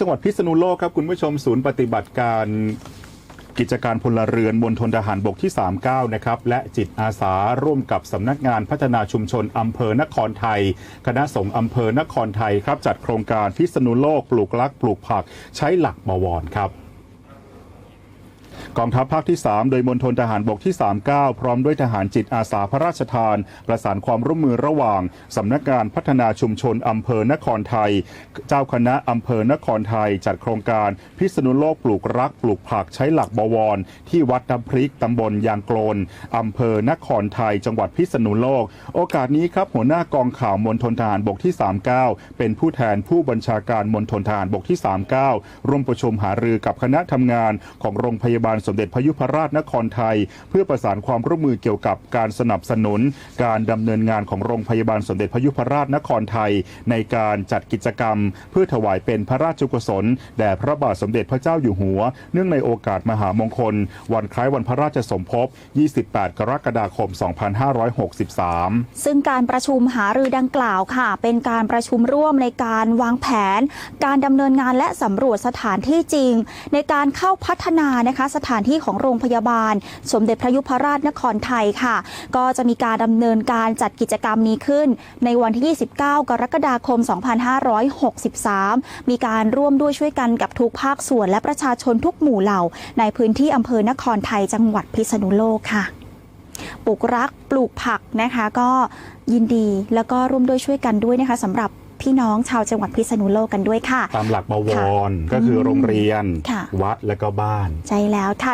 จังหวัดพิษณุโลกครับคุณผู้ชมศูนย์ปฏิบัติการกิจการพลเรือนบนทนทหารบกที่ 39 นะครับ และจิตอาสาร่วมกับสำนักงานพัฒนาชุมชนอำเภอนครไทย คณะสงฆ์อำเภอนครไทยครับ จัดโครงการพิษณุโลกปลูกลักปลูกผักใช้หลักบวรครับ กองทัพภาคที่ 3 โดยมณฑลทหารบกที่ 39 พร้อมด้วยทหารจิตอาสาพระราชทาน ประสานความร่วมมือระหว่าง สำนักงานพัฒนาชุมชนอำเภอนครไทย เจ้าคณะอำเภอนครไทย จัดโครงการพิษณุโลกปลูกรักปลูกผักใช้หลักบวร ที่วัดน้ำพริกตำบลยางโกลนอำเภอนครไทย จังหวัดพิษณุโลก โอกาสนี้ครับหัวหน้ากองข่าวมณฑลทหารบกที่ 39 เป็นผู้แทนผู้บัญชาการมณฑลทหารบกที่ 39 ร่วมประชุมหารือกับคณะทำงานของโรงพยาบาลสมเด็จพยุพราชนครไทย เพื่อประสานความร่วมมือเกี่ยวกับการสนับสนุน การดำเนินงานของโรงพยาบาลสมเด็จพยุพราชนครไทย ในการจัดกิจกรรม เพื่อถวายเป็นพระราชกุศลแด่พระบาทสมเด็จพระเจ้าอยู่หัว เนื่องในโอกาสมหามงคล วันคล้ายวันพระราชสมภพ 28 กรกฎาคม 2563 ซึ่งการประชุมหารือดังกล่าวค่ะ เป็นการประชุมร่วมในการวางแผน การดำเนินงานและสำรวจสถานที่จริง ในการเข้าพัฒนานะคะสถานที่ของโรงพยาบาล สมเด็จพระยุพราชนครไทยค่ะ ก็จะมีการดำเนินการจัดกิจกรรมนี้ขึ้น ในวันที่ 29 กรกฎาคม 2563 มีการร่วมด้วยช่วยกันกับทุกภาคส่วนและประชาชนทุกหมู่เหล่า ในพื้นที่อำเภอนครไทยจังหวัดพิษณุโลกค่ะปลูกรักปลูกผักนะคะก็ยินดีแล้วก็ร่วมด้วยช่วยกันด้วยนะคะสำหรับ พี่น้องชาวจังหวัดพิษณุโลกกันด้วยค่ะ ตามหลักบวร ก็คือโรงเรียน ค่ะ วัดและก็บ้าน ใช่แล้วค่ะ